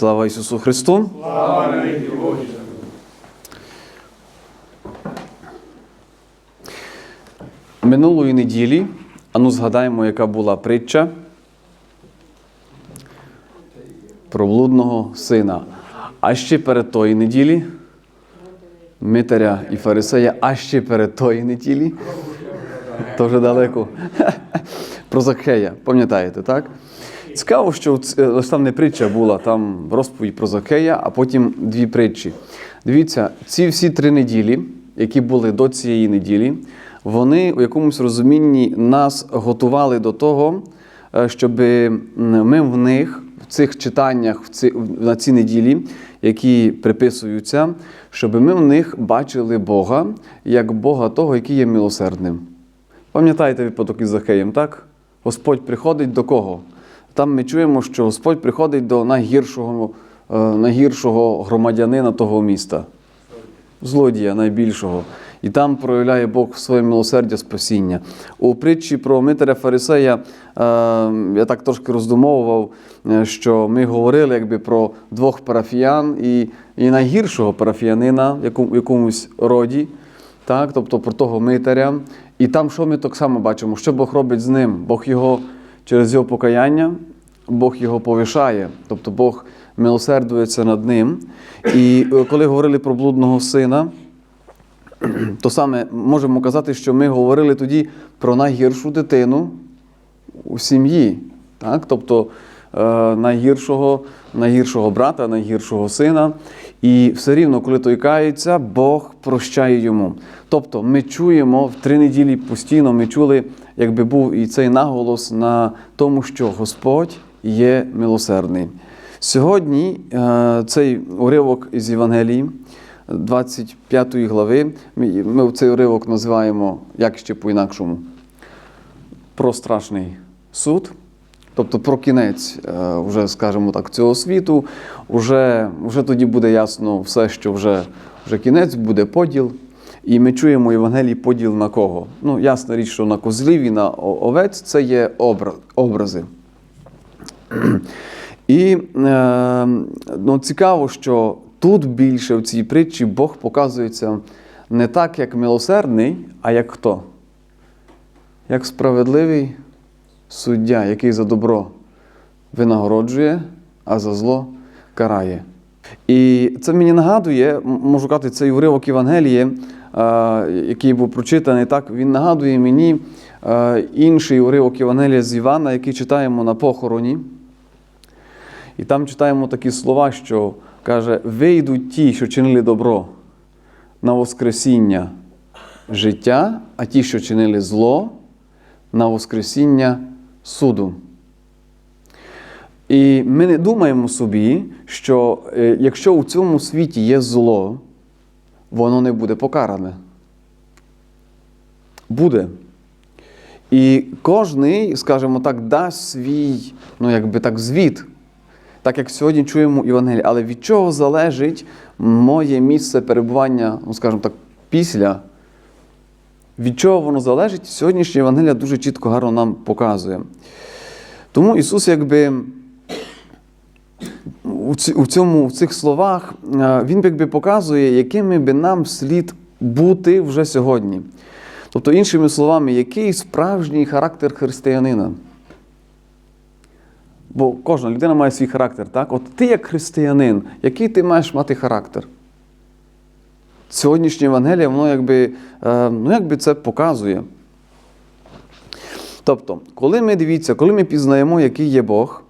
Слава Ісусу Христу! Слава. Минулої неділі, ану згадаємо, яка була притча про блудного сина. А ще перед тої неділі Митаря і Фарисея, а ще перед тої неділі. То вже далеко. Про Закхея, пам'ятаєте, так? Цікаво, що ц- е, там не притча була, там розповідь про Закхея, а потім дві притчі. Дивіться, ці всі три неділі, які були до цієї неділі, вони у якомусь розумінні нас готували до того, щоб ми в них, в цих читаннях в ці, на ці неділі, які приписуються, щоб ми в них бачили Бога як Бога того, який є милосердним. Пам'ятаєте випадок із Захеєм, так? Господь приходить до кого? Там ми чуємо, що Господь приходить до найгіршого, е, найгіршого громадянина того міста, злодія найбільшого. І там проявляє Бог своє милосердя спасіння. У притчі про Митаря Фарисея е, я так трошки роздумовував, е, що ми говорили якби про двох парафіян і, і найгіршого парафіянина в якомусь роді, так, тобто про того митаря. І там, що ми так само бачимо, що Бог робить з ним? Бог його через його покаяння, Бог його повишає, тобто Бог милосердується над ним. І е, коли говорили про блудного сина, то саме можемо казати, що ми говорили тоді про найгіршу дитину у сім'ї. Так? Тобто е, найгіршого, найгіршого брата, найгіршого сина. І все рівно, коли той кається, Бог прощає йому. Тобто ми чуємо в три неділі постійно, ми чули, якби був і цей наголос на тому, що Господь є милосердний. Сьогодні е, цей уривок із Євангелії, 25 глави, ми, цей уривок називаємо як ще по-інакшому про страшний суд, тобто про кінець, е, вже, скажімо так, цього світу. Уже, вже тоді буде ясно все, що вже, вже кінець, буде поділ. І ми чуємо в Євангелії поділ на кого? Ну, ясна річ, що на козлів і на овець це є образи. І е, ну, цікаво, що тут більше в цій притчі Бог показується не так, як милосердний, а як хто? Як справедливий суддя, який за добро винагороджує, а за зло карає. І це мені нагадує, можу казати, цей уривок Євангелії, який був прочитаний, так, він нагадує мені е, інший уривок Євангелія з Івана, який читаємо на похороні. І там читаємо такі слова, що каже: вийдуть ті, що чинили добро на Воскресіння життя, а ті, що чинили зло, на Воскресіння суду. І ми не думаємо собі, що е, якщо у цьому світі є зло, воно не буде покаране. Буде. І кожний, скажімо так, дасть свій, ну якби так, звіт, так як сьогодні чуємо Євангелії. Але від чого залежить моє місце перебування, ну скажімо так, після? Від чого воно залежить? Сьогоднішня Євангелія дуже чітко гарно нам показує. Тому Ісус, якби у цьому, в цих словах, е, Він якби показує, якими би нам слід бути вже сьогодні. Тобто, іншими словами, який справжній характер християнина. Бо кожна людина має свій характер, так? От ти як християнин, який ти маєш мати характер? Сьогоднішнє Євангеліє, воно якби, е, ну, якби це показує. Тобто, коли ми дивіться, коли ми пізнаємо, який є Бог,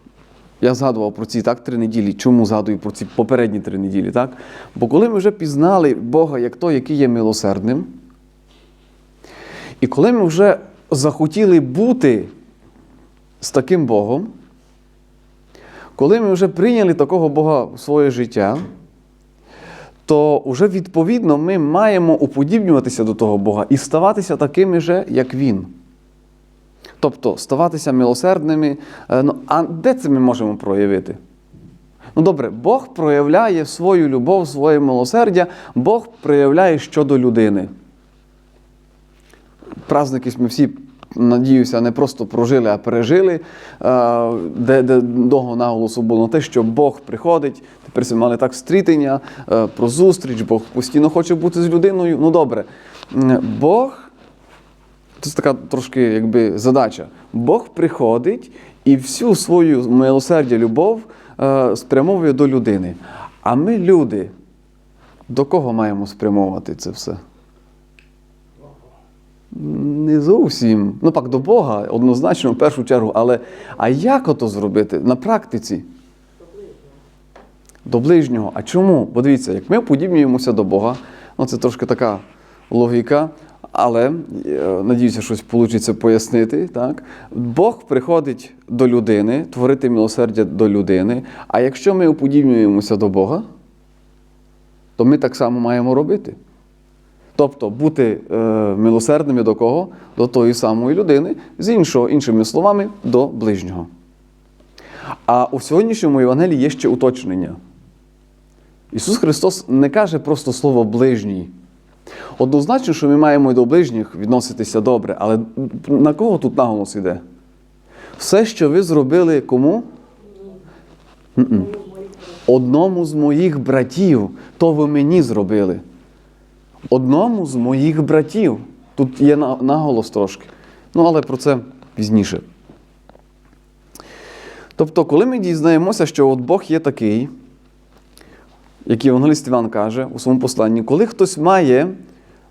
я згадував про ці так три неділі. Чому згадую про ці попередні три неділі? Так? Бо коли ми вже пізнали Бога як той, який є милосердним, і коли ми вже захотіли бути з таким Богом, коли ми вже прийняли такого Бога в своє життя, то вже відповідно ми маємо уподібнюватися до того Бога і ставатися такими же, як Він. Тобто ставатися милосердними. Е, Ну, а де це ми можемо проявити? Ну добре, Бог проявляє свою любов, своє милосердя, Бог проявляє щодо людини. Праздники ми всі надіюся, не просто прожили, а пережили, е, де, де довго наголосу було на те, що Бог приходить. Тепер ми мали так стрітення е, про зустріч, Бог постійно хоче бути з людиною. Ну добре, Бог. Це така трошки якби задача. Бог приходить і всю свою милосердя, любов е, спрямовує до людини. А ми, люди, до кого маємо спрямовувати це все? Не зовсім. Ну, пак до Бога, однозначно, в першу чергу, але а як ото зробити на практиці? До ближнього. А чому? Бо дивіться, як ми подібнюємося до Бога, ну це трошки така логіка, але е, надіюся, щось вийде пояснити. Так? Бог приходить до людини, творити милосердя до людини. А якщо ми уподібнюємося до Бога, то ми так само маємо робити. Тобто бути е, милосердними до кого? До тої самої людини, з іншого, іншими словами, до ближнього. А у сьогоднішньому Євангелії є ще уточнення. Ісус Христос не каже просто слово ближній. Однозначно, що ми маємо і до ближніх відноситися добре, але на кого тут наголос іде? Все, що ви зробили кому? М-м. Одному з моїх братів, то ви мені зробили. Одному з моїх братів. Тут є наголос трошки. Ну, але про це пізніше. Тобто, коли ми дізнаємося, що от Бог є такий, як Євангеліст Іван каже у своєму посланні, коли хтось має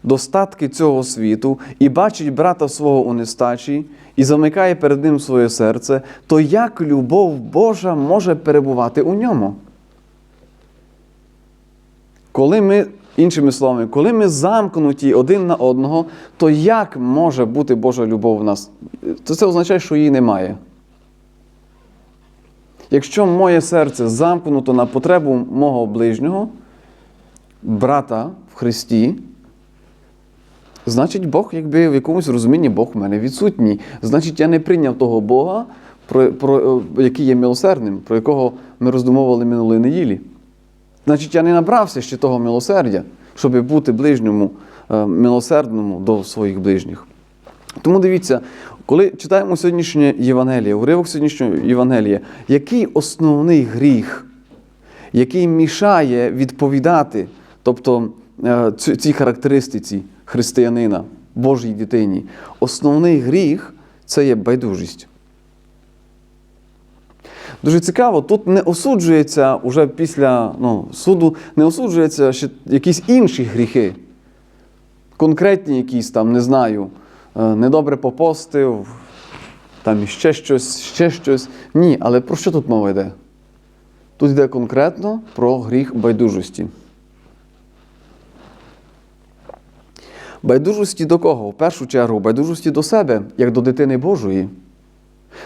достатки цього світу і бачить брата свого у нестачі і замикає перед ним своє серце, то як любов Божа може перебувати у ньому? Коли ми, іншими словами, коли ми замкнуті один на одного, то як може бути Божа любов в нас? То це означає, що її немає. Якщо моє серце замкнуто на потребу мого ближнього, брата в Христі, значить Бог, якби в якомусь розумінні Бог в мене відсутній. Значить, я не прийняв того Бога, про, про, е, який є милосердним, про якого ми роздумовували минулої неділі. Значить, я не набрався ще того милосердя, щоб бути ближньому, е, милосердному до своїх ближніх. Тому дивіться, коли читаємо сьогоднішнє Євангеліє, уривок сьогоднішнього Євангелія, який основний гріх, який мішає відповідати, тобто е, цій характеристиці християнина, Божій дитині, основний гріх це є байдужість. Дуже цікаво, тут не осуджується уже після ну, суду, не осуджується ще якісь інші гріхи. Конкретні якісь там, не знаю, недобре попостив, там ще щось, ще щось. Ні, але про що тут мова йде? Тут йде конкретно про гріх байдужості. Байдужості до кого? В першу чергу, байдужості до себе, як до дитини Божої.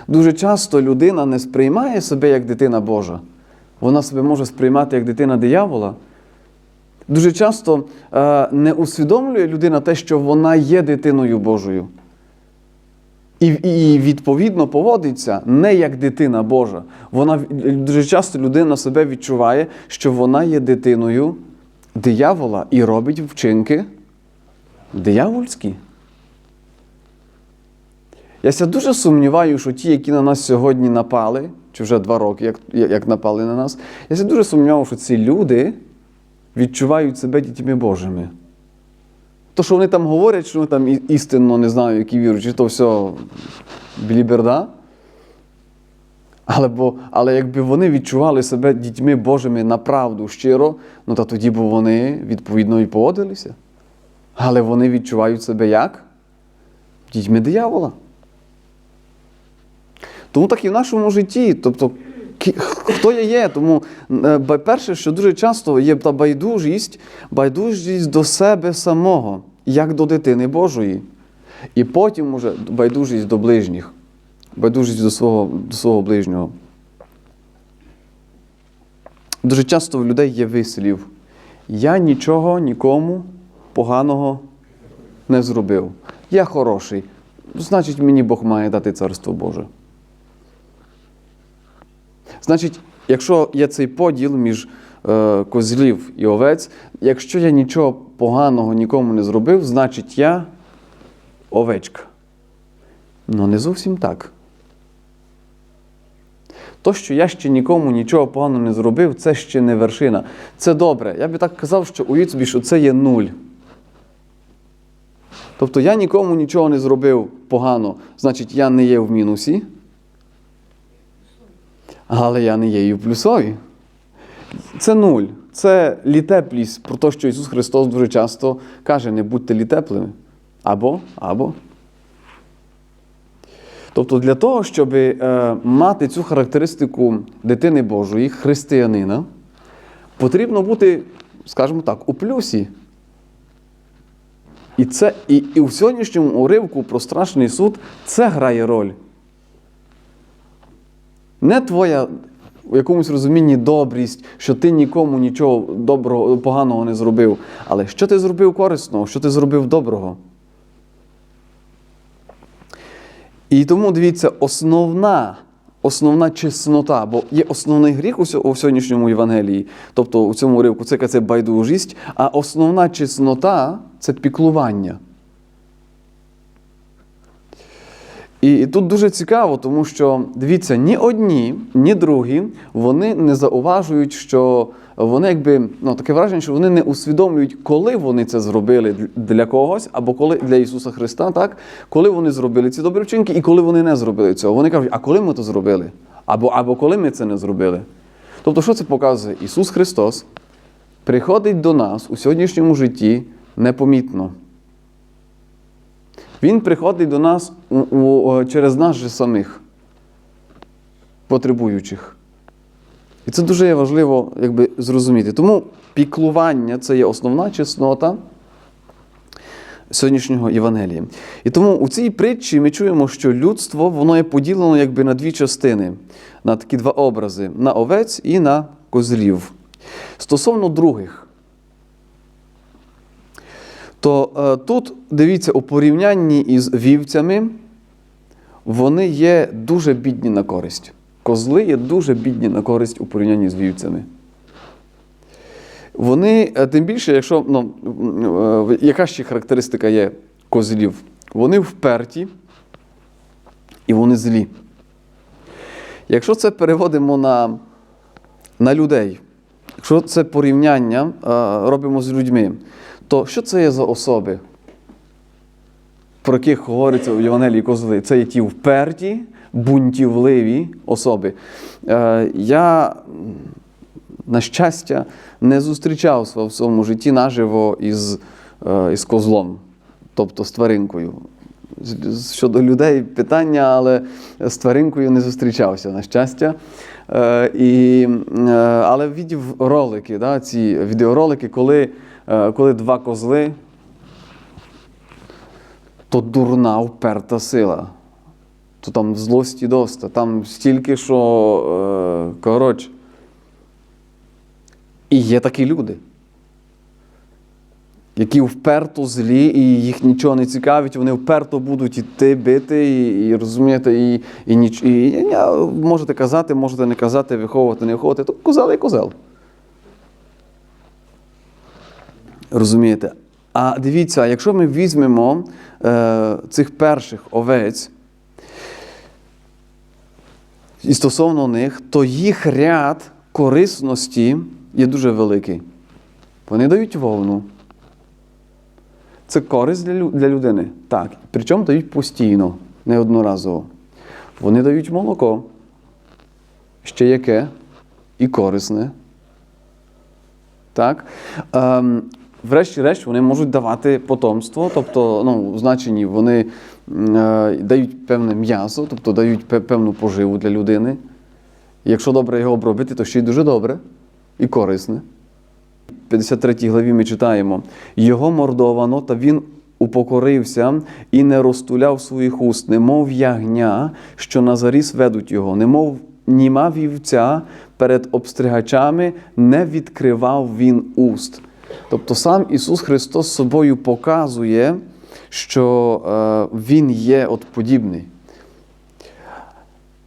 Дуже часто людина не сприймає себе як дитина Божа. Вона себе може сприймати як дитина диявола. Дуже часто е, не усвідомлює людина те, що вона є дитиною Божою. І, і відповідно поводиться не як дитина Божа. Вона дуже часто людина себе відчуває, що вона є дитиною диявола і робить вчинки диявольські. Я ся дуже сумніваю, що ті, які на нас сьогодні напали, чи вже два роки, як, як напали на нас, я ся дуже сумніваю, що ці люди відчувають себе дітьми Божими. То, що вони там говорять, що вони там істинно не знаю, які віруючі, то все біліберда. Але, бо, але якби вони відчували себе дітьми Божими направду щиро, ну то тоді б вони відповідно і поводилися. Але вони відчувають себе як? Дітьми диявола. Тому так і в нашому житті. Тобто, хто я є? Тому е, перше, що дуже часто є та байдужість, байдужість до себе самого, як до дитини Божої. І потім уже байдужість до ближніх, байдужість до свого, до свого ближнього. Дуже часто в людей є вислів. Я нічого нікому поганого не зробив. Я хороший. Значить, мені Бог має дати царство Боже. Значить, якщо є цей поділ між е, козлів і овець, якщо я нічого поганого нікому не зробив, значить я овечка. Ну, не зовсім так. То, що я ще нікому нічого поганого не зробив, це ще не вершина. Це добре. Я би так казав, що уявіть собі, що це є нуль. Тобто я нікому нічого не зробив погано, значить, я не є в мінусі. Але я не є і в плюсові. Це нуль. Це літеплість про те, що Ісус Христос дуже часто каже: не будьте літеплими. Або, або. Тобто для того, щоб е, мати цю характеристику дитини Божої, християнина, потрібно бути, скажімо так, у плюсі. І, це, і, і в сьогоднішньому уривку про страшний суд це грає роль. Не твоя у якомусь розумінні добрість, що ти нікому нічого доброго, поганого не зробив. Але що ти зробив корисного, що ти зробив доброго? І тому дивіться, основна, основна чеснота, бо є основний гріх у, сьогоднішньому Євангелії, тобто у цьому уривку це, це байдужість, а основна чеснота це піклування. І, і тут дуже цікаво, тому що дивіться, ні одні, ні другі вони не зауважують, що вони якби ну таке враження, що вони не усвідомлюють, коли вони це зробили для когось, або коли для Ісуса Христа, так коли вони зробили ці добрі вчинки і коли вони не зробили цього. Вони кажуть, а коли ми то зробили? Або, або коли ми це не зробили. Тобто, що це показує? Ісус Христос приходить до нас у сьогоднішньому житті непомітно. Він приходить до нас у, у, через нас же самих, потребуючих. І це дуже є важливо якби, зрозуміти. Тому піклування це є основна чеснота сьогоднішнього Євангелія. І тому у цій притчі ми чуємо, що людство воно є поділено якби на дві частини, на такі два образи: на овець і на козлів. Стосовно других, то е, тут дивіться, у порівнянні із вівцями, вони є дуже бідні на користь. Козли є дуже бідні на користь у порівнянні з вівцями. Вони, е, тим більше, якщо ну, е, яка ще характеристика є козлів? Вони вперті і вони злі. Якщо це переводимо на, на людей, якщо це порівняння е, робимо з людьми, то що це є за особи, про яких говориться у Євангелії козли? Це є ті вперті, бунтівливі особи. Е, я, на щастя, не зустрічався в своєму житті наживо із, е, із козлом, тобто з тваринкою. Щодо людей питання, але з тваринкою не зустрічався, на щастя. Е, і, е, але видів ролики, да, ці відеоролики, коли, коли два козли, то дурна вперта сила. То там злості доста, там стільки, що е, коротше. І є такі люди, які вперто злі, і їх нічого не цікавить, вони вперто будуть іти, бити, і, і розумієте, і, і, ніч, і, і, і можете казати, можете не казати, виховувати, не виховувати, то козел є козел. Розумієте? А дивіться, якщо ми візьмемо е, цих перших овець, і стосовно них, то їх ряд корисності є дуже великий. Вони дають вовну. Це користь для, для людини. Так. Причому дають постійно, неодноразово. Вони дають молоко. Ще яке? І корисне. Так? Ем, врешті-решт, вони можуть давати потомство, тобто, ну, в значенні вони е, дають певне м'ясо, тобто дають певну поживу для людини. Якщо добре його обробити, то ще й дуже добре і корисне. В 53 главі ми читаємо: Його мордовано, та він упокорився і не розтуляв своїх уст, немов ягня, що на заріс ведуть його, немов німа вівця перед обстригачами не відкривав він уст. Тобто сам Ісус Христос собою показує, що е, Він є от подібний.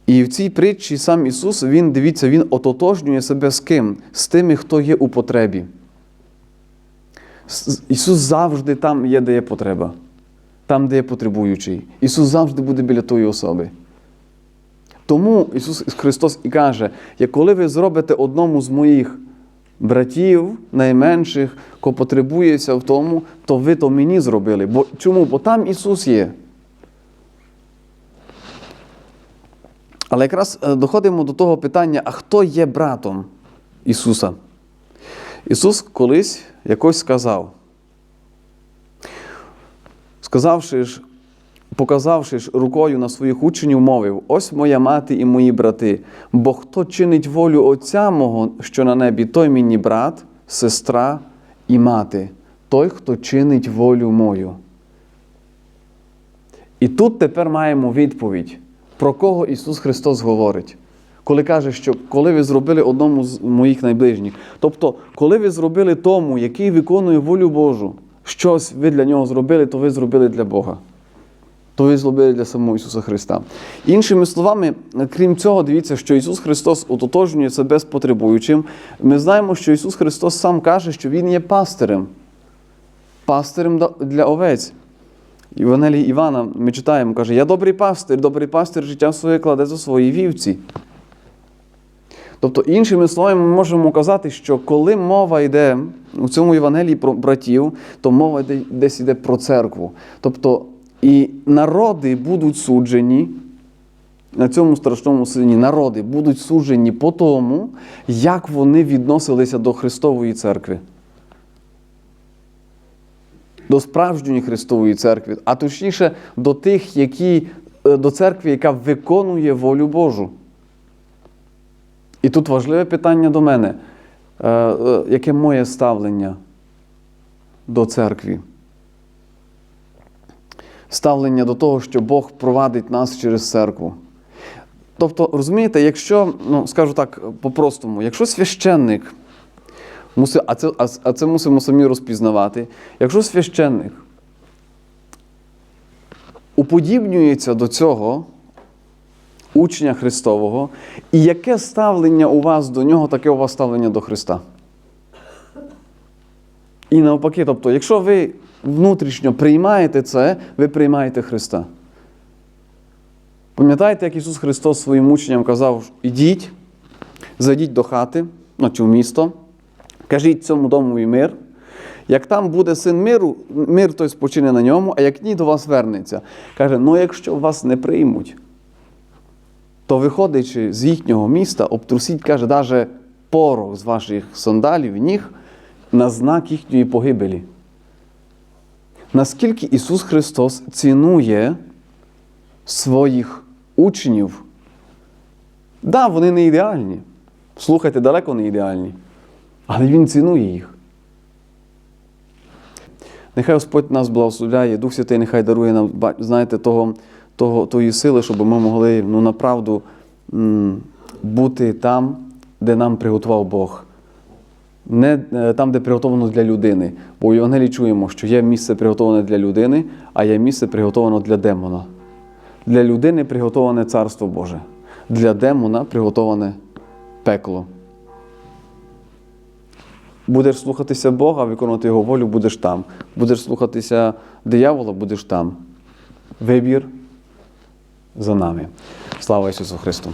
І в цій притчі сам Ісус, Він, дивіться, Він ототожнює себе з ким? З тими, хто є у потребі. Ісус завжди там є, де є потреба. там, де є потребуючий. Ісус завжди буде біля тої особи. Тому Ісус Христос і каже: коли ви зробите одному з моїх братів, найменших, ко потребується в тому, то ви то мені зробили. Бо, чому? Бо там Ісус є. Але якраз е, доходимо до того питання: а хто є братом Ісуса? Ісус колись якось сказав, сказавши ж, показавши ж рукою на своїх учнів, мовив: Ось моя мати і мої брати, бо хто чинить волю Отця мого, що на небі, той мені брат, сестра і мати, той, хто чинить волю мою. І тут тепер маємо відповідь, про кого Ісус Христос говорить. Коли каже, що коли ви зробили одному з моїх найближніх, тобто, коли ви зробили тому, який виконує волю Божу, щось ви для нього зробили, то ви зробили для Бога. То ви зробили для самого Ісуса Христа. Іншими словами, крім цього, дивіться, що Ісус Христос ототожнює себе з потребуючим. Ми знаємо, що Ісус Христос сам каже, що Він є пастирем, пастирем для овець. Євангелії Івана ми читаємо, каже, я добрий пастир, добрий пастир життя своє кладе за свої вівці. Тобто, іншими словами, ми можемо казати, що коли мова йде у цьому Євангелії про братів, то мова десь йде про церкву. Тобто, і народи будуть суджені, на цьому страшному сині народи будуть суджені по тому, як вони відносилися до Христової церкви до справжньої Христової церкви, а точніше до тих, які, е, до церкви, яка виконує волю Божу. І тут важливе питання до мене, Е, е, яке моє ставлення до церкви? Ставлення до того, що Бог провадить нас через церкву. Тобто, розумієте, якщо, ну скажу так по-простому, якщо священник Муси, а, це, а, це мусимо самі розпізнавати. Якщо священник уподібнюється до цього учня Христового, і яке ставлення у вас до нього, таке у вас ставлення до Христа? І навпаки, тобто, якщо ви внутрішньо приймаєте це, ви приймаєте Христа. Пам'ятаєте, як Ісус Христос своїм учням казав: ідіть, зайдіть до хати, ну, чи в місто. Кажіть цьому домові мир. Як там буде син миру, мир той спочине на ньому, а як ні, до вас вернеться. Каже: ну якщо вас не приймуть, то виходячи з їхнього міста, обтрусіть, каже, навіть порох з ваших сандалів ніг на знак їхньої погибелі. Наскільки Ісус Христос цінує своїх учнів? Да, вони не ідеальні. Слухайте, далеко не ідеальні. Але Він цінує їх. Нехай Господь нас благословляє, Дух Святий нехай дарує нам, знаєте, того, того, тої сили, щоб ми могли ну, направду бути там, де нам приготував Бог. Не е, там, де приготовлено для людини. Бо у Євангелії чуємо, що є місце приготоване для людини, а є місце приготоване для демона. Для людини приготоване Царство Боже, для демона приготоване пекло. Будеш слухатися Бога, виконувати Його волю, будеш там. Будеш слухатися диявола, будеш там. Вибір за нами. Слава Ісусу Христу!